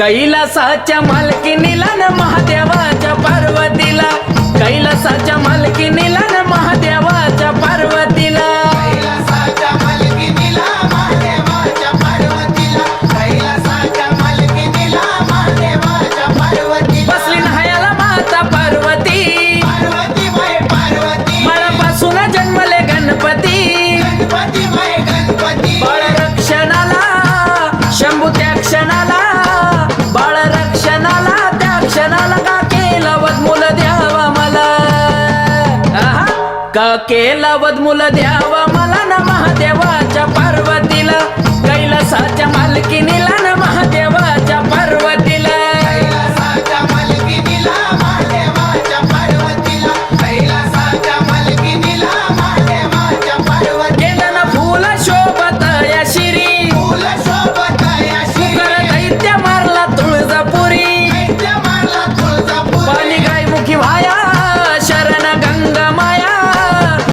कैलासाच्या मालकी निला महादेवाच्या केलावत मुल द्यावा मला. का केलावत मुल द्यावा मला ना महादेवाच्या पार्वतीला कैलासाच्या मालकीनीला.